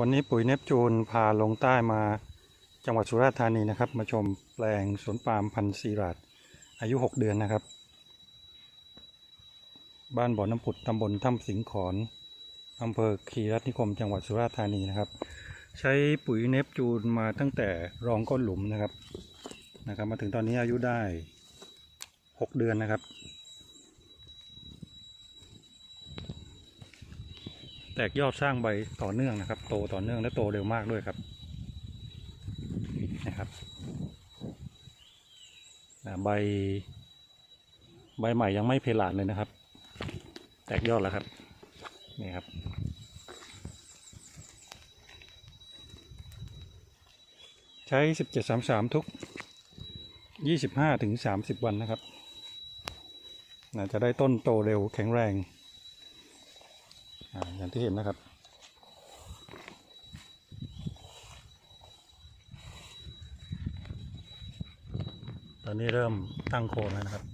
วันนี้ปุ๋ยเนปจูนพาลงใต้มาจังหวัดสุราษฎร์ธานีนะครับ มาชมแปลงสวนปาล์มพันธุ์ซีราดอายุ 6 เดือนนะครับ บ้านบ่อน้ำผุดตำบลถ้ำสิงขอนอำเภอคีรัตนิคม จังหวัดสุราษฎร์ธานีนะครับ ใช้ปุ๋ยเนปจูนมาตั้งแต่รองก้นหลุมนะครับนะครับ มาถึงตอนนี้อายุได้ 6 เดือนนะครับ แตกยอดสร้างใบต่อเนื่องนะครับ โตต่อเนื่องและโตเร็วมากด้วยครับนะครับใบ ใบใหม่ยังไม่เพลาดเลยนะครับ แตกยอดแล้วครับนี่ครับใช้สิบเจ็ดสามสามทุกยี่สิบห้าถึงสามสิบวันนะครับจะได้ต้นโตเร็วแข็งแรง อย่างที่เห็นนะครับ ตอนนี้เริ่มตั้งโคนแล้วนะครับ